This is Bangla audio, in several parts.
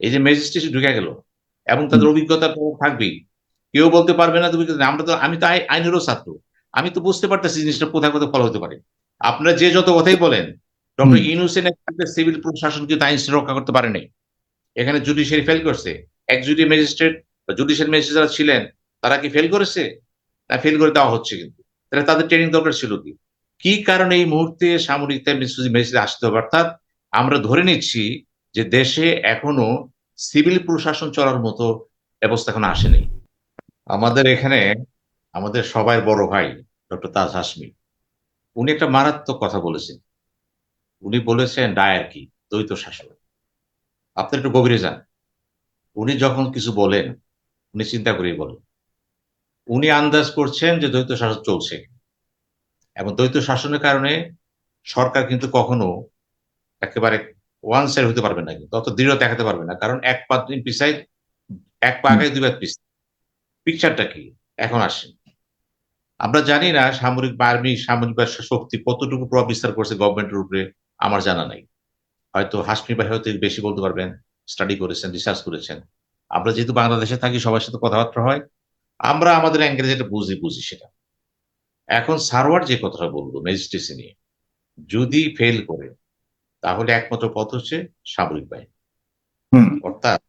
এই যে ম্যাজিস্ট্রেসি ঢুকে গেল এবং তাদের অভিজ্ঞতা তো থাকবেই। কেউ বলতে পারবে না তুমি আমরা তো আমি তো আইনেরও ছাত্র। আমি তো বুঝতে পারতেছি জিনিসটা কোথায় কোথায় ফলো হতে পারে। আপনারা যে যত কথাই বলেন ডক্টর। ইনুসেন সিভিল প্রশাসন কিন্তু আইন রক্ষা করতে পারেনি এখানে জুডিশিয়ারি ফেল করছে। এক জুডি ম্যাজিস্ট্রেট বা জুডিশিয়াল ম্যাজিস্ট্রেট যারা ছিলেন তারা কি ফেল করেছে? না ফেল করে দেওয়া হচ্ছে কিন্তু। তাহলে তাদের ট্রেনিং দরকার ছিল কি? কি কারণে এই মুহূর্তে সামরিক ম্যাজিস্ট্রেট আসতে হবে? অর্থাৎ আমরা ধরে নিচ্ছি যে দেশে এখনও সিভিল প্রশাসন চলার মতো ব্যবস্থা এখন আসেনি। আমাদের এখানে আমাদের সবাই বড় ভাই, ডক্টর তাজ হাসমি উনি একটা মারাত্মক কথা বলেছেন। উনি বলেছেন, ডায়ার কি? দ্বৈত শাসন। আপনি একটু গভীরে যান। উনি যখন কিছু বলেন, উনি চিন্তা করেই বলেন। উনি আন্দাজ করছেন যে দ্বৈত শাসন চলছে। এবং দ্বৈত শাসনের কারণে সরকার কিন্তু কখনো একেবারে ওয়ান সাইড হতে পারবে না কিন্তু, অত দৃঢ় দেখাতে পারবে না। কারণ এক পা পিছাই এক পা আগে, দুই পা পিছ। পিকচারটা কি? এখন আসেন। আমরা জানি না সামরিক আর্মি সামরিক শক্তি কতটুকু প্রভাব বিস্তার করছে গভর্নমেন্টের উপরে, আমার জানা নাই। হয়তো হাসমি ভাই হয়তো বেশি বলতে পারবেন স্টাডি করেছেন রিসার্চ করেছেন। আমরা যেহেতু বাংলাদেশে থাকি, সবার সাথে কথাবার্তা হয়, আমরা আমাদের অ্যাঙ্গেলে যেটা বুঝি বুঝি সেটা। এখন সারওয়ার যে কথাটা বলব ম্যাজিস্ট্রেসি নিয়ে, যদি ফেল করে তাহলে একমাত্র পথ হচ্ছে সামরিক বাহিনী। অর্থাৎ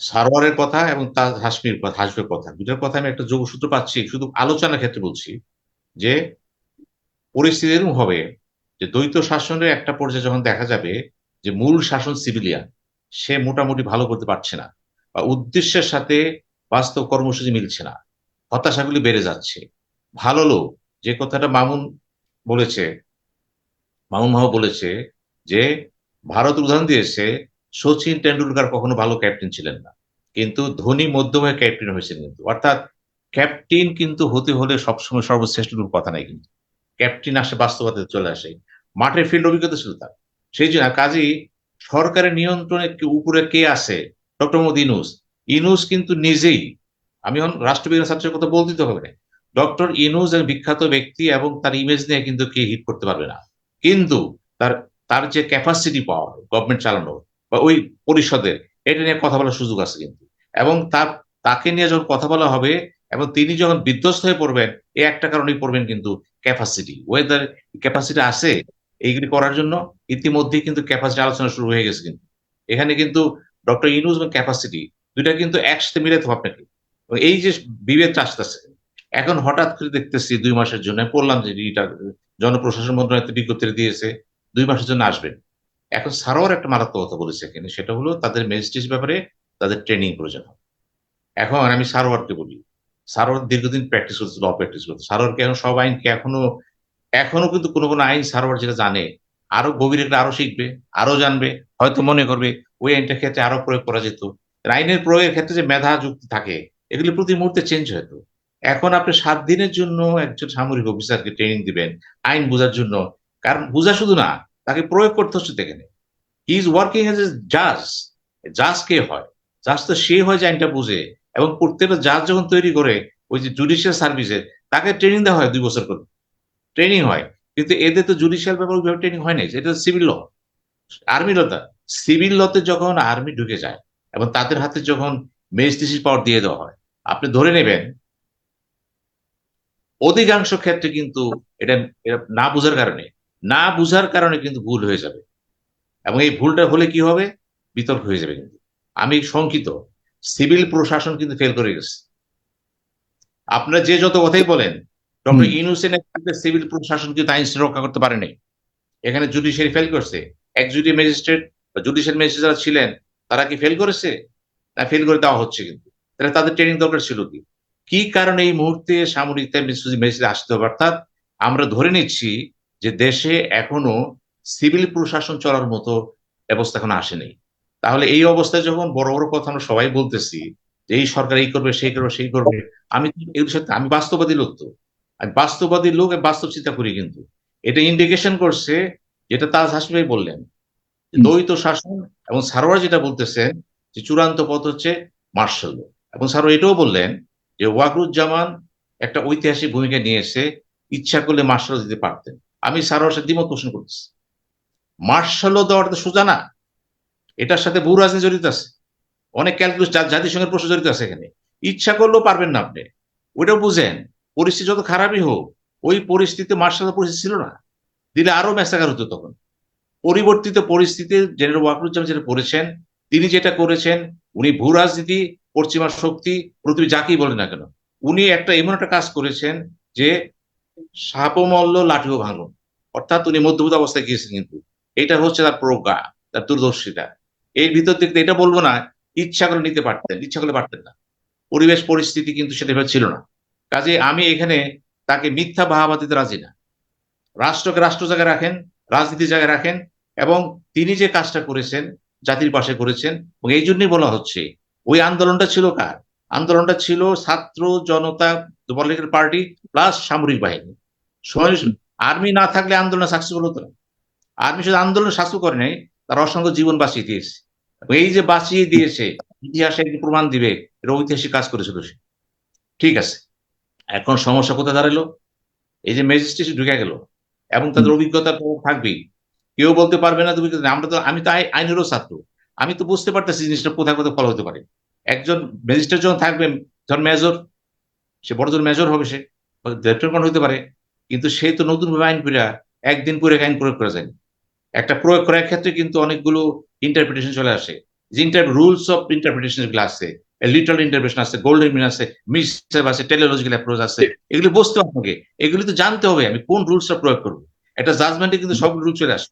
সারোয়ারের কথা এবং তার হাসমির কথা হাসবের কথা দুটার কথা আমি একটা যোগসূত্র পাচ্ছি শুধু আলোচনার ক্ষেত্রে বলছি যে পরিস্থিতি এরকম হবে যে দ্বৈত শাসনের একটা পর্যায়ে যখন দেখা যাবে যে মূল শাসন সিভিলিয়ান সে মোটামুটি ভালো করতে পারছে না বা উদ্দেশ্যের সাথে বাস্তব কর্মসূচি মিলছে না হতাশাগুলি বেড়ে যাচ্ছে। ভালো লোক যে কথাটা মামুন বলেছে মামুন মাহ বলেছে যে, ভারত উদাহরণ দিয়েছে, সচিন টেন্ডুলকার কখনো ভালো ক্যাপ্টেন ছিলেন না। কিন্তু ধোনি মধ্যমে ক্যাপ্টেন হয়েছেন কিন্তু। অর্থাৎ ক্যাপ্টেন কিন্তু হতে হলে সবসময় সর্বশ্রেষ্ঠ কথা নাই কিন্তু। ক্যাপ্টেন আসে বাস্তবতায় চলে আসে। মাঠের ফিল্ড অভিজ্ঞতা ছিল তার। সেই জন্য কাজেই সরকারের নিয়ন্ত্রণে উপরে কে আছে? ডক্টর মোহাম্মদ ইনুস। ইনুস কিন্তু নিজেই, আমি এখন রাষ্ট্রবিজ্ঞান ছাত্রের কথা বলতে হবে ডক্টর ইনুস এক বিখ্যাত ব্যক্তি এবং তার ইমেজ নিয়ে কিন্তু কে হিট করতে পারবে না। কিন্তু তার তার যে ক্যাপাসিটি পাওয়ার গভর্নমেন্ট চালানোর বা ওই পরিষদের, এটা নিয়ে কথা বলার সুযোগ আছে কিন্তু। এবং তার, তাকে নিয়ে যখন কথা বলা হবে এবং তিনি যখন বিধ্বস্ত হয়ে পড়বেন, এ একটা কারণেই পড়বেন কিন্তু ক্যাপাসিটি ওয়েদার ক্যাপাসিটি আছে এইগুলি করার জন্য, ইতিমধ্যেই কিন্তু ক্যাপাসিটি আলোচনা শুরু হয়ে গেছে কিন্তু। এখানে কিন্তু ডক্টর ইনুজ এবং ক্যাপাসিটি দুইটা কিন্তু একসাথে মিলাতে হবে আপনাকে। এই যে বিভেদ আসতেছে এখন হঠাৎ করে দেখতেছি দুই মাসের জন্য পড়লাম যে জনপ্রশাসন মন্ত্রণালয় বিজ্ঞপ্তি দিয়েছে, দুই মাসের জন্য আসবেন এখন সারোয়ার একটা মারাত্মক কথা বলেছে এখানে, সেটা হলো তাদের ম্যাজিস্ট্রেট ব্যাপারে তাদের ট্রেনিং প্রয়োজন এখন আমি সারোয়ারকে বলি, সারোয়ার দীর্ঘদিন প্র্যাকটিস করছে ল প্র্যাকটিস করছে সারোয়ারকে এখন সব আইনকে এখনও এখনও কিন্তু কোনো কোনো আইন সারোয়ার যেটা জানে, আরও গভীরে আরও শিখবে, আরও জানবে, হয়তো মনে করবে ওই আইনটার ক্ষেত্রে আরও প্রয়োগ করা যেত। আইনের প্রয়োগের ক্ষেত্রে যে মেধা যুক্তি থাকে, এগুলি প্রতি মুহূর্তে চেঞ্জ হতো এখন আপনি সাত দিনের জন্য একজন সামরিক অফিসারকে ট্রেনিং দিবেন, আইন বোঝার জন্য। কারণ বোঝা শুধু না, তাকে প্রয়োগ করতে হচ্ছে এখানে he is working as a জাজ জাজ কে হয়? জাজ তো সে হয় যে আইনটা বুঝে এবং প্রত্যেকটা জাজ যখন তৈরি করে, ওই যে জুডিশিয়াল সার্ভিসে তাকে ট্রেনিং দেওয়া হয় দুই বছর করে। ট্রেনিং হয়, কিন্তু এদের তো জুডিশিয়াল ব্যাপার ওইভাবে ট্রেনিং হয় নাই এটা সিভিল ল আর্মি লতা সিভিল লতে যখন আর্মি ঢুকে যায় এবং তাদের হাতে যখন ম্যাজিস্ট্রেসি পাওয়ার দিয়ে দেওয়া হয়, আপনি ধরে নেবেন অধিকাংশ ক্ষেত্রে কিন্তু এটা না বোঝার কারণে না বুঝার কারণে কিন্তু ভুল হয়ে যাবে। এবং এই ভুলটা হলে কি হবে? বিতর্ক হয়ে যাবে কিন্তু। আমি শঙ্কিত সিভিল প্রশাসন কিন্তু ফেল করে গেছে। আপনারা যে যত কথাই বলেন ডক্টর। ইনুসেন সিভিল প্রশাসন কিন্তু আইন শৃঙ্খলা রক্ষা করতে পারেনি এখানে জুডিশিয়ারি ফেল করছে। এক জুডি ম্যাজিস্ট্রেট বা জুডিশিয়াল ম্যাজিস্ট্রেট যারা ছিলেন তারা কি ফেল করেছে? না ফেল করে দেওয়া হচ্ছে কিন্তু। তাহলে তাদের ট্রেনিং দরকার ছিল কি? কি কারণে এই মুহূর্তে সামরিক ম্যাজিস্ট্রেট আসতে হবে? অর্থাৎ আমরা ধরে নিচ্ছি যে দেশে এখনও সিভিল প্রশাসন চলার মতো ব্যবস্থা এখন আসেনি। তাহলে এই অবস্থায় যখন বড় বড় কথা আমরা সবাই বলতেছি যে এই সরকার এই করবে সেই করবে সেই করবে আমি এর সাথে আমি বাস্তববাদী লোক তো। আমি বাস্তববাদী লোক বাস্তব চিন্তা করি কিন্তু। এটা ইন্ডিকেশন করছে যেটা তাজ হাসমি ভাই বললেন দ্বৈত শাসন এবং সারোয়ার যেটা বলতেছেন যে চূড়ান্ত পথ হচ্ছে মার্শাল এবং সারোয়ার এটাও বললেন যে ওয়াকরুজ্জামান একটা ঐতিহাসিক ভূমিকা নিয়ে এসে ইচ্ছা করলে মার্শাল দিতে পারতেন। আমি সারোয়ার সাথে দ্বিমত পোষণ করতেছি। মার্শাল ল দেওয়াটা তো সোজা না। এটার সাথে ভূ রাজনীতি জড়িত আছে। অনেক ক্যালকুলেশ জাতিসংঘের প্রশ্ন জড়িত আছে এখানে। ইচ্ছা করলেও পারবেন না আপনি। ওইটাও বুঝেন। পরিস্থিতি যত খারাপই হোক, ওই পরিস্থিতিতে মার্শাল পরিস্থিতি ছিল না। দিলে আরও ম্যাসাকার হতো তখন। পরিবর্তিত পরিস্থিতিতে জেনারেল ওয়াকরুজ্জামান যেটা করেছেন, তিনি যেটা করেছেন, উনি ভূ রাজনীতি পশ্চিমা শক্তি পৃথিবী যাকেই বলে না কেন, উনি একটা এমন একটা কাজ করেছেন যে সাপমল্ল লাঠিও ভাঙন। অর্থাৎ উনি মধ্যবর্তী অবস্থায় গিয়েছেন কিন্তু। এটা হচ্ছে তার প্রজ্ঞা, তার দূরদর্শিতা। এর ভিতর থেকে এটা বলব না, ইচ্ছা করে নিতে পারতেন, ইচ্ছা করে পারতেন না। পরিবেশ পরিস্থিতি কিন্তু সেটা ছিল না। কাজে আমি এখানে তাকে মিথ্যা বাহাবা দিতে রাজি না। রাষ্ট্রকে রাষ্ট্র জায়গায় রাখেন, রাজনীতি জায়গায় রাখেন, এবং তিনি যে কাজটা করেছেন, জাতির পাশে করেছেন, এবং এই জন্যই বলা হচ্ছে ওই আন্দোলনটা ছিল কার? আন্দোলনটা ছিল ছাত্র জনতা পলিটিক্যাল পার্টি প্লাস সামরিক বাহিনী। আর্মি না থাকলে আন্দোলন সাকসেসফুল হতো না। আর্মি শুধু আন্দোলন শাসন করে নাই তার অসংখ্য জীবন বাঁচিয়ে দিয়েছে। এই যে বাঁচিয়ে দিয়েছে ইতিহাসে একটি প্রমাণ দিবে এটা ঐতিহাসিক কাজ করেছিল সে। ঠিক আছে এখন সমস্যা কোথায় দাঁড়াল? এই যে ম্যাজিস্ট্রেট ঢুকে গেল এবং তাদের অভিজ্ঞতা থাকবেই। কেউ বলতে পারবে না তুমি আমরা তো আমি তো আই- আইনেরও ছাত্র। আমি তো বুঝতে পারতেছি জিনিসটা কোথায় কোথায় ফলো হতে পারে। একজন ম্যাজিস্ট্রেট যখন থাকবেন, ধর মেজর সে বড়জন মেজর হবে সে লেফটেন্যান্ট হতে পারে, কিন্তু সে তো নতুন ভাবে আইন পড়া একদিন পরে আইন প্রয়োগ করা যায়। একটা প্রয়োগ করার ক্ষেত্রে কিন্তু অনেকগুলো ইন্টারপ্রিটেশন চলে আসে। যে ইন্টার রুলস অফ ইন্টারপ্রিটেশনগুলো আছে লিটাল ইন্টারপ্রেশন আছে গোল্ডেন মিন আছে মিস আছে টেলিওলজিক্যাল অ্যাপ্রোচ আছে, এগুলি বুঝতে হবে আপনাকে এগুলি তো জানতে হবে আমি কোন রুলসটা প্রয়োগ করব। একটা জাজমেন্টে কিন্তু সব রুল চলে আসে।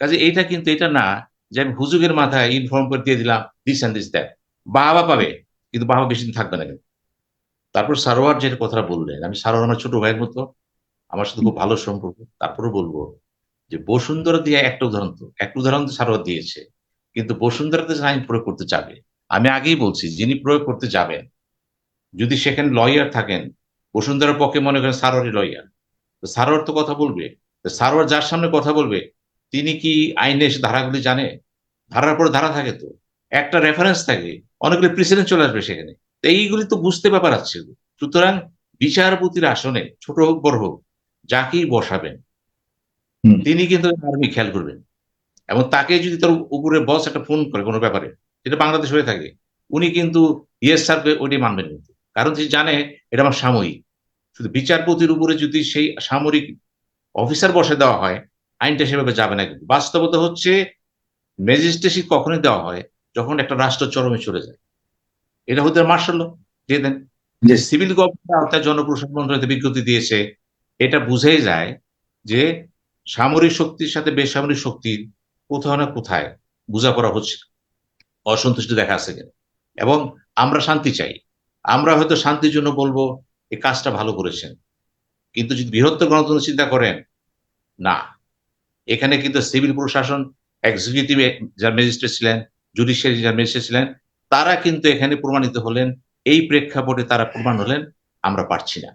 কাজে এটা কিন্তু, এটা না যে আমি হুজুগের মাথায় ইনফর্ম করে দিয়ে দিলাম দিস অ্যান্ড দিস দ্যাট বাবা পাবে, কিন্তু বাবা বেশি দিন থাকবে না কিন্তু তারপর সারোয়ার যেটা কথাটা বললেন, আমি সারোয়ার আমার ছোট ভাইয়ের মতো, আমার সাথে খুব ভালো সম্পর্ক। তারপরে বলব যে বসুন্ধরা দিয়ে একটা উদাহরণ তো, একটা উদাহরণ তো সারোয়ার দিয়েছে, কিন্তু বসুন্ধরাতে আইন প্রয়োগ করতে যাবে, আমি আগেই বলছি, যিনি প্রয়োগ করতে যাবেন, যদি সেখানে লয়ার থাকেন, বসুন্ধরার পক্ষে মনে করেন সারোয়ারই লয়ার তো সারোয়ার তো কথা বলবে সারোয়ার যার সামনে কথা বলবে তিনি কি আইনের ধারাগুলি জানে? ধারার পরে ধারা থাকে তো। একটা রেফারেন্স থাকে। অনেকগুলি প্রেসিডেন্ট চলে আসবে সেখানে। এইগুলি তো বুঝতে ব্যাপার আছে। সুতরাং বিচারপতির আসনে ছোট হোক বড় হোক যাকেই বসাবেন তিনি কিন্তু আর্মি খেয়াল করবেন। এবং তাকে যদি তার উপরে বস একটা ফোন করে কোনো ব্যাপারে যেটা বাংলাদেশ হয়ে থাকে উনি কিন্তু ইয়েস স্যার ওইটি মানবেন কিন্তু। কারণ তিনি জানে এটা আমার সাময়িক। শুধু বিচারপতির উপরে যদি সেই সামরিক অফিসার বসে দেওয়া হয় আইনটা সেভাবে যাবে না। কিন্তু বাস্তবতা হচ্ছে ম্যাজিস্ট্রেসি কখনই দেওয়া হয় যখন একটা রাষ্ট্র চরমে চলে যায়। এটা হতে মার্শাল দিয়ে দেন। যে সিভিল গভর্নমেন্ট আওতায় জনপ্রশাসন মন্ত্রণালয় বিজ্ঞপ্তি দিয়েছে এটা বুঝেই যায় যে সামরিক শক্তির সাথে বেসামরিক শক্তির কোথাও না কোথায় বোঝাপড়া হচ্ছে অসন্তুষ্টি দেখা আছে কিনা। এবং আমরা শান্তি চাই। আমরা হয়তো শান্তির জন্য বলব এই কাজটা ভালো করেছেন। কিন্তু যদি বৃহত্তর গণতন্ত্র চিন্তা করেন না। এখানে কিন্তু সিভিল প্রশাসন এক্সিকিউটিভ যার ম্যাজিস্ট্রেট ছিলেন জুডিশিয়ারি যার ম্যাজিস্ট্রেট ছিলেন, তারা কিন্তু এখানে প্রমাণিত হলেন, এই প্রেক্ষাপটে তারা প্রমাণ হলেন, আমরা পারছি না।